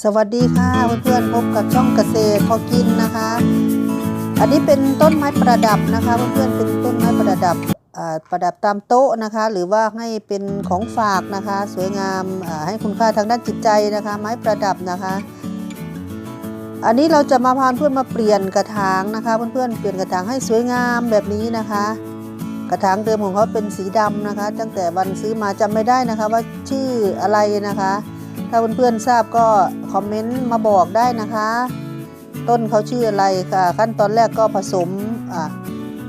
สวัสดีค่ะเพื่อนๆพบกับช่องเกษตรพอกินนะคะ อันนี้เป็นต้นไม้ประดับนะคะเพื่อนๆเป็นต้นไม้ประดับประดับตามโต๊ะนะคะ หรือว่าให้เป็นของฝากนะคะ สวยงามให้คุณค่าทางด้านจิตใจนะคะ ไม้ประดับนะคะ อันนี้เราจะมาพาเพื่อนมาเปลี่ยนกระถางนะคะ เพื่อนๆเปลี่ยนกระถางให้สวยงามแบบนี้นะคะ กระถางเดิมของเขาเป็นสีดำนะคะ ตั้งแต่วันซื้อมาจำไม่ได้นะคะว่าชื่ออะไรนะคะ ถ้าเพื่อนๆทราบก็คอมเมนต์มาบอกได้นะคะ ต้นเขาชื่ออะไรค่ะ ขั้นตอนแรกก็ผสม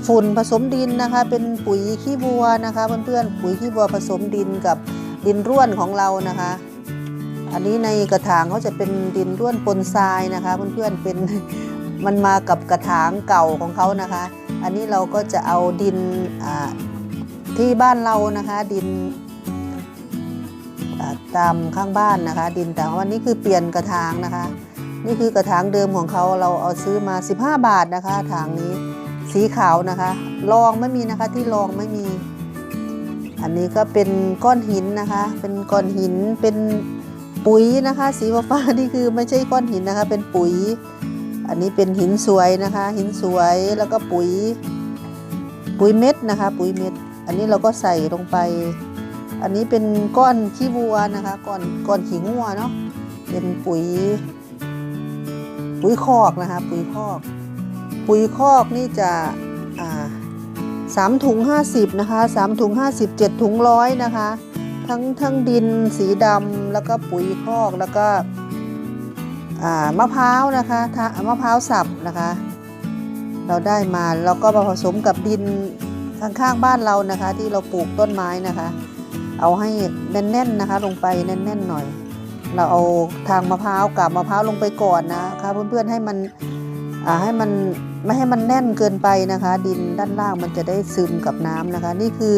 ฝุ่นผสมดินนะคะ เป็นปุ๋ยขี้วัวนะคะ เพื่อนๆปุ๋ยขี้วัวผสมดินกับดินร่วนของเรานะคะ อันนี้ในกระถางเขาจะเป็นดินร่วนปนทรายนะคะ เพื่อนๆเป็นมันมากับกระถางเก่าของเขานะคะ อันนี้เราก็จะเอาดินที่บ้านเรานะคะ ดิน ตามข้างบ้านนะคะ ดินแต่วันนี้คือเปลี่ยนกระถางนะคะ นี่คือกระถางเดิมของเขาเราเอาซื้อมา 15 บาทนะคะถางนี้สีขาวนะคะรองไม่มีนะคะที่รองไม่มี อันนี้ก็เป็นก้อนหินนะคะ เป็นก้อนหินเป็นปุ๋ยนะคะ สีฟ้านี่คือไม่ใช่ก้อนหินนะคะ เป็นปุ๋ย อันนี้เป็นหินสวยนะคะ หินสวยแล้วก็ปุ๋ย ปุ๋ยเม็ดนะคะ ปุ๋ยเม็ด อันนี้เราก็ใส่ลงไป อันนี้เป็นก้อนขี้วัวนะคะก้อนก้อนขี้งัวเนาะเป็นปุ๋ย ปุ๋ยคอกนะคะ ปุ๋ยคอก ปุ๋ยคอกนี่จะสามถุงห้าสิบนะคะสามถุงห้าสิบเจ็ดถุงร้อยนะคะ ทั้งทั้งดินสีดำแล้วก็ปุ๋ยคอกแล้วก็มะพร้าวนะคะทะมะพร้าวสับนะคะ เราได้มาแล้วก็มาผสมกับดินข้างๆบ้านเรานะคะ ที่เราปลูกต้นไม้นะคะ เอาให้แน่นๆนะคะ ลงไปแน่นๆหน่อย เราเอาทางมะพร้าวกับมะพร้าวลงไปก่อนนะคะเพื่อนๆให้มันให้มันไม่ให้มันแน่นเกินไปนะคะ ดินด้านล่างมันจะได้ซึมกับน้ำนะคะ นี่คือ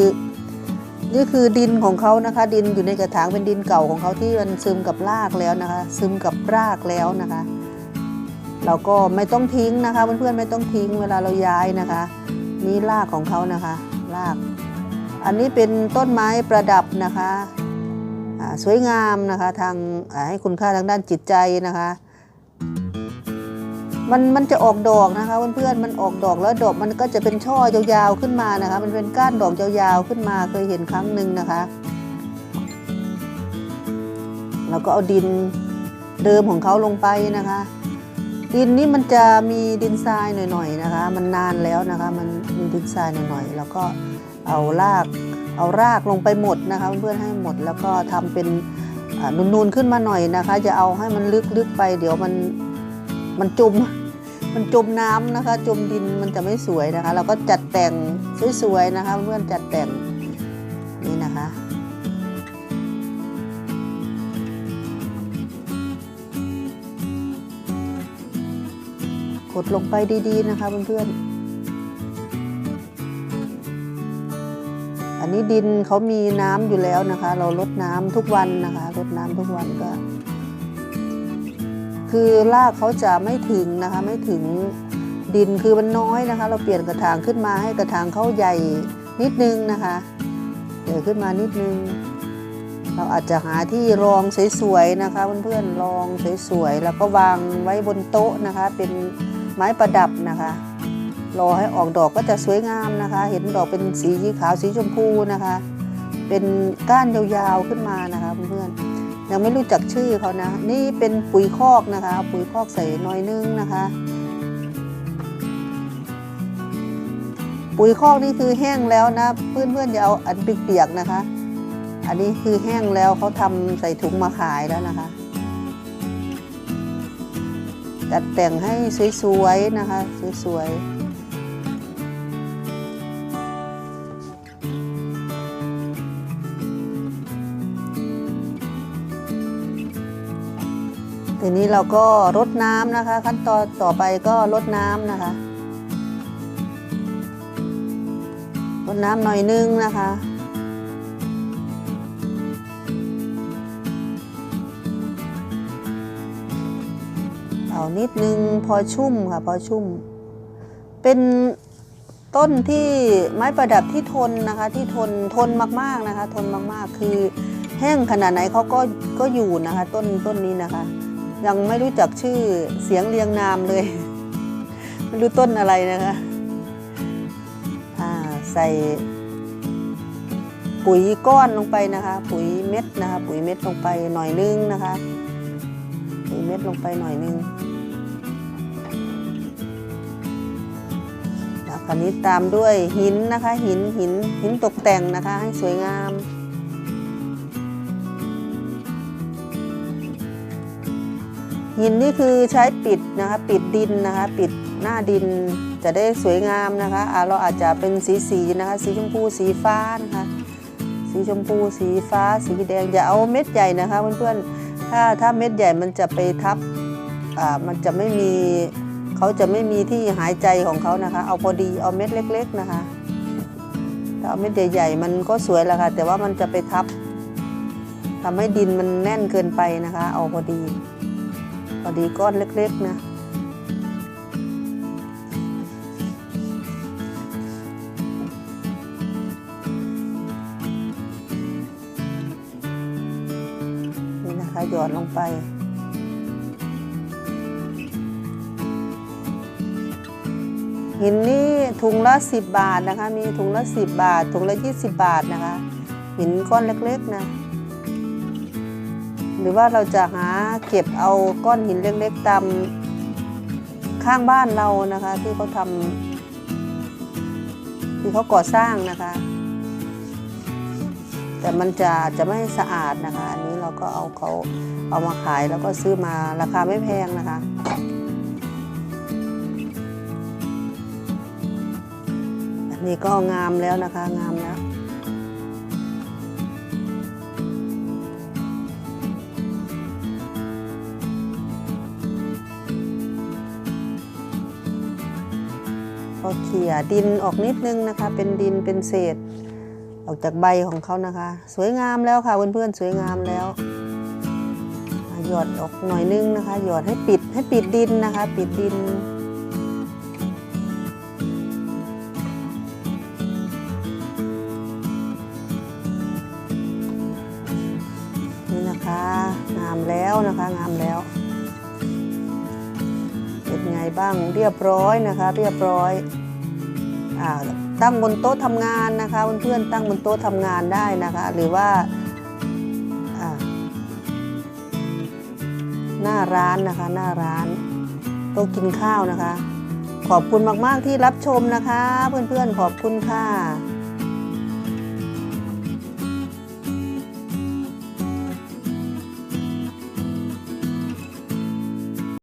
นี่คือดินของเขานะคะ ดินอยู่ในกระถางเป็นดินเก่าของเขาที่มันซึมกับรากแล้วนะคะ ซึมกับรากแล้วนะคะเราก็ไม่ต้องทิ้งนะคะเพื่อนๆไม่ต้องทิ้งเวลาเราย้ายนะคะ นี่รากของเขานะคะ ราก อันนี้เป็นต้นไม้ประดับนะคะสวยงามนะคะทางให้คุณค่าทางด้านจิตใจนะคะมันมันจะออกดอกนะคะเพื่อนๆมันออกดอกแล้วดอกมันก็จะเป็นช่อยาวๆขึ้นมานะคะ มันเป็นก้านดอกยาวๆขึ้นมาเคยเห็นครั้งหนึ่งนะคะเราก็เอาดินเดิมของเขาลงไปนะคะ ดินนี้มันจะมีดินทรายหน่อยๆนะคะ มันนานแล้วนะคะ มันมีดินทรายหน่อยๆแล้วก็ เอารากเอารากลงไปหมดนะคะเพื่อนให้หมดแล้วก็ทำเป็นนูนๆขึ้นมาหน่อยนะคะจะเอาให้มันลึกๆไป เดี๋ยวมันมันจมมันจมน้ำนะคะ จมดินมันจะไม่สวยนะคะ เราก็จัดแต่งสวยๆนะคะ เพื่อนจัดแต่งนี่นะคะกดลงไปดีๆนะคะเพื่อนๆ อันนี้ดินเขามีน้ำอยู่แล้วนะคะ เราลดน้ำทุกวันนะคะลดน้ำทุกวันก็ คือรากเขาจะไม่ถึงนะคะ ไม่ถึงดินคือมันน้อยนะคะ เราเปลี่ยนกระถางขึ้นมาให้กระถางเขาใหญ่นิดนึงนะคะใหญ่ขึ้นมานิดนึง เราอาจจะหาที่รองสวยๆนะคะ เพื่อนๆรองสวยๆแล้วก็วางไว้บนโต๊ะนะคะ เป็นไม้ประดับนะคะ รอให้ออกดอกก็จะสวยงามนะคะ เห็นดอกเป็นสีขาวสีชมพูนะคะ เป็นก้านยาวๆขึ้นมานะคะเพื่อนๆยังไม่รู้จักชื่อเขานะ นี่เป็นปุ๋ยคอกนะคะ ปุ๋ยคอกใส่หน่อยนึงนะคะ ปุ๋ยคอกนี่คือแห้งแล้วนะ เพื่อนๆอย่าเอาอันเปียกๆนะคะ อันนี้คือแห้งแล้วเขาทำใส่ถุงมาขายแล้วนะคะจัดแต่งให้สวยๆนะคะ สวยๆ นี้เราก็รดน้ำนะคะ ขั้นตอนต่อไปก็รดน้ำนะคะรดน้ำหน่อยนึงนะคะเอานิดนึงพอชุ่มค่ะพอชุ่ม เป็นต้นที่ไม้ประดับที่ทนนะคะที่ทนทนมากๆนะคะ ทนมากๆคือแห้งขนาดไหนเขาก็ก็อยู่นะคะ ต้นต้นนี้นะคะ ยังไม่รู้จักชื่อเสียงเรียงนามเลย ไม่รู้ต้นอะไรนะคะใส่ปุ๋ยก้อนลงไปนะคะ ปุ๋ยเม็ดนะคะ ปุ๋ยเม็ดลงไปหน่อยนึงนะคะ ปุ๋ยเม็ดลงไปหน่อยนึงแล้วคราวนี้ตามด้วยหินนะคะ หินหินหินตกแต่งนะคะ ให้สวยงาม หินนี่คือใช้ปิดนะคะปิดดินนะคะปิดหน้าดินจะได้สวยงามนะคะอ่าเราอาจจะเป็นสีสีนะคะสีชมพูสีฟ้านะคะสีชมพูสีฟ้า สีแดงอย่าเอาเม็ดใหญ่นะคะเพื่อนๆถ้าถ้าเม็ดใหญ่มันจะไปทับอ่ามันจะไม่มีเขาจะไม่มีที่หายใจของเขานะคะ เอาพอดีเอาเม็ดเล็ก ๆนะคะถ้าเอาเม็ดใหญ่ๆมันก็สวยแหละค่ะแต่ว่ามันจะไปทับทำให้ดินมันแน่นเกินไปนะคะ เอาพอดี อดีก้อนเล็กๆนะนี่นะคะหยอดลงไปหินนี่ถุงละ 10 บาทนะคะ มีถุงละ 10 บาท ถุงละ 20 บาทนะคะ หินก้อนเล็กๆนะ รือว่าเราจะหาเก็บเอาก้อนหินเล็กๆตามข้างบ้านเรานะคะ ที่เขาทำที่เขาก่อสร้างนะคะ แต่มันจะจะไม่สะอาดนะคะ อันนี้เราก็เอาเขาเอามาขายแล้วก็ซื้อมาราคาไม่แพงนะคะอันนี้ก็งามแล้วนะคะงามแล้ว ก็เขี่ยดินออกนิดนึงนะคะ เป็นดินเป็นเศษ ออกจากใบของเขานะคะ สวยงามแล้วค่ะเพื่อนๆสวยงามแล้วหยอดออกหน่อยนึงนะคะหยอดให้ปิดให้ปิดดินนะคะ ปิดดินนี่นะคะ งามแล้วนะคะงามแล้ว บ้างเรียบร้อยนะคะ เรียบร้อยอตั้งบนโต๊ะทำงานนะคะเพื่อนๆตั้งบนโต๊ะทำงานได้นะคะ หรือว่าอ่าหน้าร้านนะคะหน้าร้านโต๊ะกินข้าวนะคะ ขอบคุณมากๆที่รับชมนะคะ เพื่อนๆขอบคุณค่ะ